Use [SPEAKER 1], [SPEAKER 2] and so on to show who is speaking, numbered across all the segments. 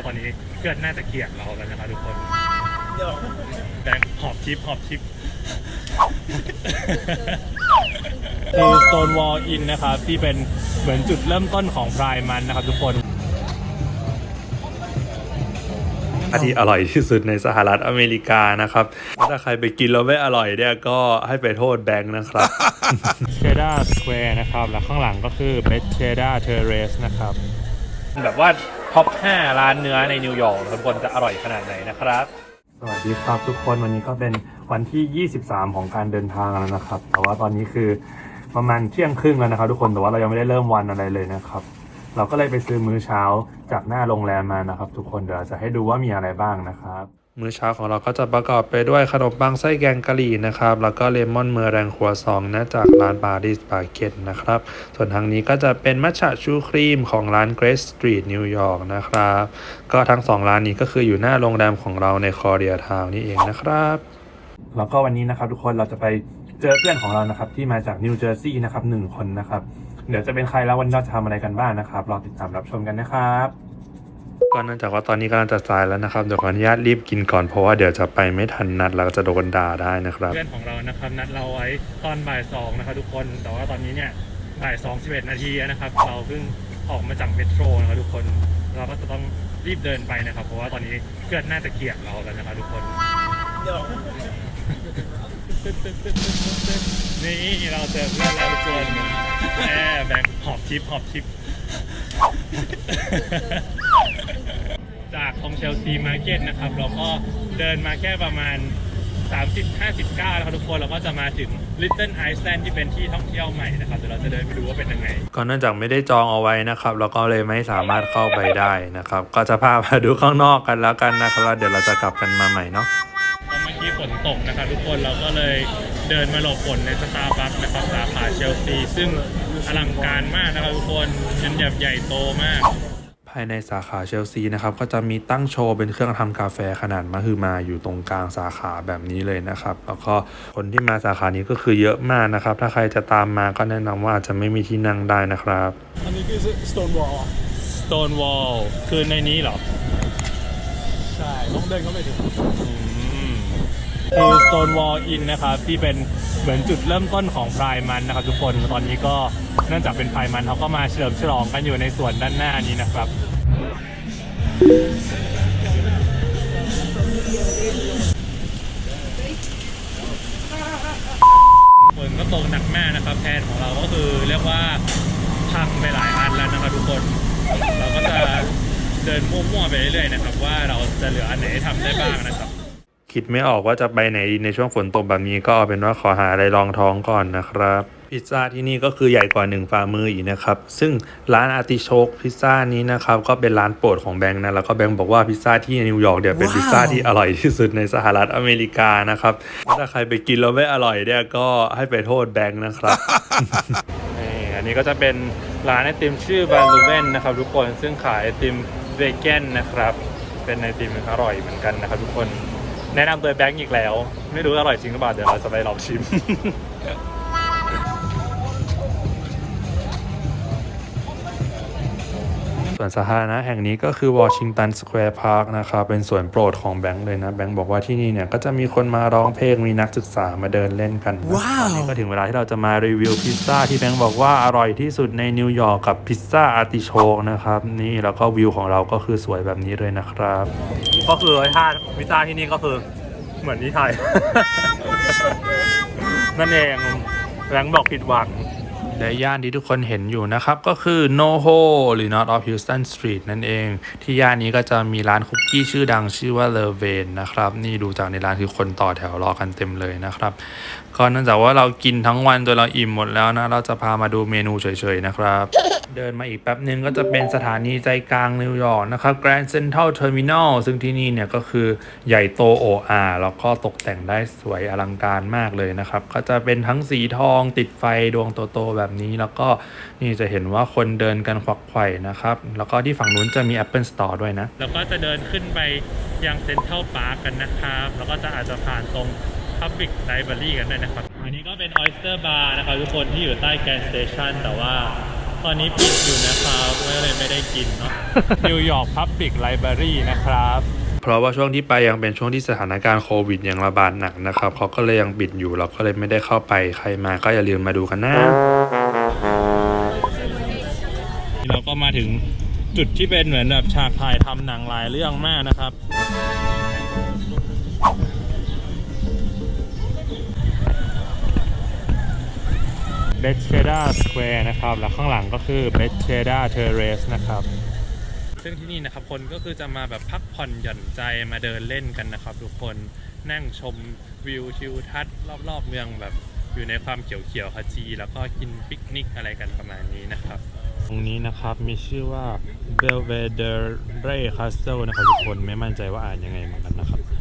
[SPEAKER 1] ว่าตอนนี้เพื่อนน่าจะเกลียดเราแล้วนะครับทุกคนแบงค์หอบชิปหอบชิปคือ Stonewall Inn นะครับ ที่เป็นเหมือนจุดเริ่มต้นของพรายมันนะครับทุกคน
[SPEAKER 2] ที่อร่อยที่สุดในสหรัฐอเมริกานะครับ ถ้าใครไปกินแล้วไม่อร่อยเนี่ยก็ให้ไปโทษแบงค์นะครับ
[SPEAKER 1] เชด a า Square นะครับ แล้วข้างหลังก็คือ b e t c h e d a Terrace นะครับ แบบว่า ท็อป 5 ร้านเนื้อในนิวยอร์กทุกคนจะอร่อยขนาดไหนนะครับ
[SPEAKER 2] สวัสดีครับทุกคนวันนี้ก็เป็นวันที่ 23 ของการเดินทางแล้วนะครับ แต่ว่าตอนนี้คือประมาณเที่ยงครึ่งแล้วนะครับ ทุกคนแต่ว่าเรายังไม่ได้เริ่มวันอะไรเลยนะครับ เราก็เลยไปซื้อมื้อเช้าจากหน้าโรงแรมมานะครับ ทุกคนเดี๋ยวเราจะให้ดูว่ามีอะไรบ้างนะครับ มื้อเช้าของเราก็จะประกอบไปด้วยขนมปังไส้แกงกะหรี่นะครับ แล้วก็เลมอนเมอแรงครัวซองนะจากร้านบาริสปาเกตนะครับ ส่วนทางนี้ก็จะเป็นมัทฉะชูครีมของร้านเกรสสตรีทนิวยอร์กนะครับ ก็ทั้งสองร้านนี้ก็คืออยู่หน้าโรงแรมของเราในคอเรียทาวนี่เองนะครับ แล้วก็วันนี้นะครับทุกคนเราจะไปเจอเพื่อนของเรานะครับที่มาจากนิวเจอร์ซีย์นะครับหนึ่งคนนะครับ เดี๋ยวจะเป็นใครแล้ววันนี้เราจะทำอะไรกันบ้างนะครับรอติดตามรับชมกันนะครับ ก็เนื่องจากว่าตอนนี้กำลังจะสายแล้วนะครับเดี๋ยวขออนุญาตรีบกินก่อนเพราะว่าเดี๋ยวจะไปไม่ทันนัดแล้วก็จะโดนด่าได้นะครับ
[SPEAKER 1] เพื่อนของเรานะครับนัดเราไว้ตอนบ่ายสองนะครับทุกคนแต่ว่าตอนนี้เนี่ยบ่ายสองสิบเอ็ดนาทีนะครับ เราเพิ่งออกมาจากเมโทรนะครับทุกคนเราก็จะต้องรีบเดินไปนะครับ เพราะว่าตอนนี้เพื่อนน่าจะเกลียดเราแล้วนะครับทุกคนนี่เราเจอเพื่อนแล้วทุกคนแอร์แบงหอบชิปหอบชิป จากตรงเชลซีมาร์เก็ตนะครับ เราก็เดินมาแค่ประมาณ 30-59แล้วครับทุกคนเราก็จะมาถึง Little Iceland ที่เป็นที่ท่องเที่ยวใหม่นะครับเดี๋ยวเราจะเดินไปดูว่าเป็นยังไง
[SPEAKER 2] ก็เนื่องจากไม่ได้จองเอาไว้นะครับแล้วก็เลยไม่สามารถเข้าไปได้นะครับ ก็จะพามาดูข้างนอกกันแล้วกันนะครับแล้วเดี๋ยวเราจะกลับกันมาใหม่เนาะ
[SPEAKER 1] เมื่อกี้ฝนตกนะครับทุกคนเราก็เลยเดินมาหลบฝนในสตาร์บัคนะครับสาขาเชลซีซึ่งอลังการมากนะครับทุกคนเป็นแบบใหญ่โตมาก
[SPEAKER 2] ภายในสาขาเชลซีนะครับก็จะมีตั้งโชว์เป็นเครื่องทำกาแฟขนาดมหึมาอยู่ตรงกลางสาขาแบบนี้เลยนะครับ แล้วก็คนที่มาสาขานี้ก็คือเยอะมากนะครับ ถ้าใครจะตามมาก็แนะนำว่าอาจจะไม่มีที่นั่งได้นะครับ
[SPEAKER 3] อันนี้คือ Stonewall อะ
[SPEAKER 1] Stonewall คือในนี้เหรอ
[SPEAKER 3] ใช่ ต้องเดินเข้าไปถึง
[SPEAKER 1] อืม คือ Stonewall Inn นะครับที่เป็นเหมือนจุดเริ่มต้นของพรายมันนะครับทุกคนตอนนี้ก็เนื่องจากเป็นพรายมันเขาก็มาเฉลิมฉลองกันอยู่ในส่วนด้านหน้านี้นะครับฝนก็ตกหนักมากนะครับแผนของเราก็คือเรียกว่าพังไปหลายอันแล้วนะครับทุกคน เราก็จะเดินมั่วๆไปเรื่อยๆนะครับ ว่าเราจะเหลืออันไหนทำได้บ้างนะครับ
[SPEAKER 2] คิดไม่ออกว่าจะไปไหนดีในช่วงฝนตกแบบนี้ก็เอาเป็นว่าขอหาอะไรรองท้องก่อนนะครับพิซซ่าที่นี่ก็คือใหญ่กว่าหนึ่งฝ่ามืออีกนะครับ ซึ่งร้านอาร์ติโชกพิซซ่านี้นะครับก็เป็นร้านโปรดของแบงค์นะ แล้วก็แบงค์บอกว่าพิซซ่าที่นิวยอร์กเนี่ยเป็นพิซซ่าที่อร่อยที่สุดในสหรัฐอเมริกานะครับถ้าใครไปกินแล้วไม่อร่อยเนี่ยก็ให้ไปโทษแบงค์นะครับ
[SPEAKER 1] นี่อันนี้ก็จะเป็นร้านไอติมชื่อบาลูเวนนะครับทุกคนซึ่งขายไอติมเวแกนนะครับเป็นไอติมอร่อยเหมือนกันนะครับทุกคน แนะนำโดยแบงค์อีกแล้ว ไม่รู้อร่อยจริงหรือเปล่าเดี๋ยวเราจะไปลองชิม
[SPEAKER 2] วนสาธารณะแห่งนี้ก็คือวอชิงตันสแควร์พาร์คนะครับเป็นส่วนโปรดของแบงค์เลยนะแบงค์บอกว่าที่นี่เนี่ยก็จะมีคนมาร้องเพลงมีนักศึกษามาเดินเล่นกันว้าวตอนนี้ก็ถึงเวลาที่เราจะมารีวิวพิซซ่าที่แบงค์บอกว่าอร่อยที่สุดในนิวยอร์กกับพิซซ่าอาร์ติโชกนะครับนี่แล้วก็วิวของเราก็คือสวยแบบนี้เลยนะครับ
[SPEAKER 1] ก็คือถ้าพิซซ่าที่นี่ก็คือเหมือนที่ไทยนั่นเองแบงค์บอกผิดหวัง
[SPEAKER 2] และย่านที่ทุกคนเห็นอยู่นะครับ ก็คือ NoHo หรือ North of Houston Street นั่นเอง ที่ย่านนี้ก็จะมีร้านคุกกี้ชื่อดังชื่อว่า l e v e n นะครับ นี่ดูจากในร้านคือคนต่อแถวรอกันเต็มเลยนะครับ ก็เนื่องจากว่าเรากินทั้งวันจนเราอิ่มหมดแล้วนะ เราจะพามาดูเมนูเฉยๆนะครับ เดินมาอีกแป๊บนึงก็จะเป็นสถานีใจกลางนิวยอร์กนะครับ Grand Central Terminal ซึ่งที่นี่เนี่ยก็คือใหญ่โตโออาแล้วก็ตกแต่งได้สวยอลังการมากเลยนะครับ ก็จะเป็นทั้งสีทองติดไฟดวงโตๆแบบนี้ แล้วก็นี่จะเห็นว่าคนเดินกันควักไขว่นะครับ แล้วก็ที่ฝั่งนู้นจะมี Apple Store ด้วยนะ
[SPEAKER 1] แล้วก็จะเดินขึ้นไปยังเซ็นทรัลพาร์คกันนะครับ แล้วก็จะอาจจะผ่านตรง Public Library กันด้วยนะครับ อันนี้ก็เป็น Oyster Bar นะครับทุกคนที่อยู่ใต้แกนสเตชันแต่ว่าตอนนี้ปิดอยู่นะครับก็เลยไม่ได้กินเนาะนิวยอร์กพับบิกไลบรารีนะครับ
[SPEAKER 2] เพราะว่าช่วงที่ไปยังเป็นช่วงที่สถานการณ์โควิดยังระบาดหนักนะครับเขาก็เลยยังปิดอยู่เราก็เลยไม่ได้เข้าไปใครมาก็อย่าลืมมาดูกันนะ
[SPEAKER 1] เราก็มาถึงจุดที่เป็นเหมือนแบบฉากถ่ายทำหนังหลายเรื่องมากนะครับ เบสเชดาสแควร์นะครับ แล้วข้างหลังก็คือเบสเชดาเทเรสนะครับซึ่งที่นี่นะครับคนก็คือจะมาแบบพักผ่อนหย่อนใจมาเดินเล่นกันนะครับ ทุกคนนั่งชมวิวทิวทัศน์รอบๆเมืองแบบอยู่ในความเขียวๆขจี แล้วก็กินปิกนิกอะไรกันประมาณนี้นะครับ ตรงนี้นะครับมีชื่อว่า Belvedere Castle นะครับทุกคนไม่มั่นใจว่าอ่านยังไงเหมือนกัน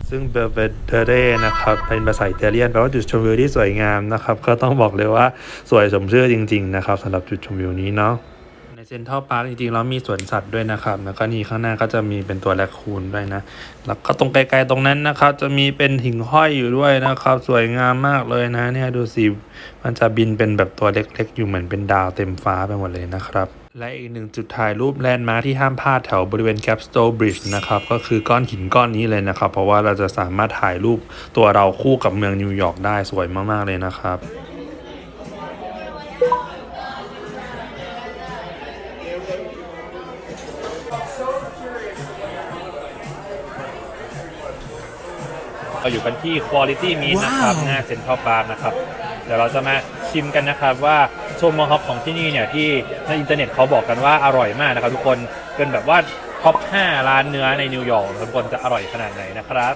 [SPEAKER 2] ซึ่งเบลเวเดเรนะครับเป็นภาษาอิตาเลียนแปลว่าจุดชมวิวที่สวยงามนะครับ ก็ต้องบอกเลยว่าสวยสมชื่อจริง ๆ นะครับสำหรับจุดชมวิวนี้เนาะในเซ็นทรัลพาร์คจริงๆแล้วมีสวนสัตว์ด้วยนะครับ แล้วก็นี่ข้างหน้าก็จะมีเป็นตัวแรคคูนด้วยนะ แล้วก็ตรงไกลๆตรงนั้นนะครับ จะมีเป็นหิ่งห้อยอยู่ด้วยนะครับ สวยงามมากเลยนะเนี่ยดูสิมันจะบินเป็นแบบตัวเล็กๆ อยู่เหมือนเป็นดาวเต็มฟ้าไปหมดเลยนะครับ และอีกหนึ่งจุดถ่ายรูปแลนด์มาร์คที่ห้ามพลาดแถวบริเวณ Capstone Bridge นะครับก็คือก้อนหินก้อนนี้เลยนะครับ เพราะว่าเราจะสามารถถ่ายรูปตัวเราคู่กับเมืองนิวยอร์กได้สวยมาก ๆ เลยนะครับ
[SPEAKER 1] เราอยู่กันที่ Quality Meat นะครับ หน้าเซ็นทรัลพาร์คนะครับ เดี๋ยวเราจะมา ชิมกันนะครับว่าโชมโมฮอปของที่นี่เนี่ยที่ในอินเทอร์เน็ตเขาบอกกันว่าอร่อยมากนะครับทุกคนเป็นแบบว่าท็อป 5 ร้านเนื้อในนิวยอร์กทุกคนจะอร่อยขนาดไหนนะครับ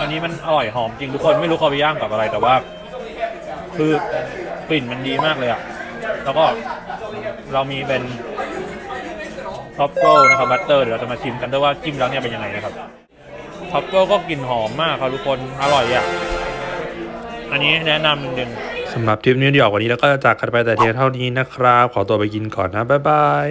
[SPEAKER 1] อันนี้มันอร่อยหอมจริงทุกคนไม่รู้เขาไปย่างกับอะไรแต่ว่า คือกลิ่นมันดีมากเลยอะแล้วก็เรามีเป็น ท็อปเปิลนะครับบัตเตอร์เดี๋ยวเราจะมาชิมกันด้วยว่าจิ้มแล้วเนี่ยเป็นยังไงนะครับท็อปเปิลก็กลิ่นหอมมากครับทุกคนอร่อยอะอันนี้แนะนำหนึ่ง
[SPEAKER 2] สำหรับทริปนิวยอร์กวันนี้เราก็จะจากกันไปแต่เทเท่านี้นะครับ ขอตัวไปกินก่อนนะบ๊ายบาย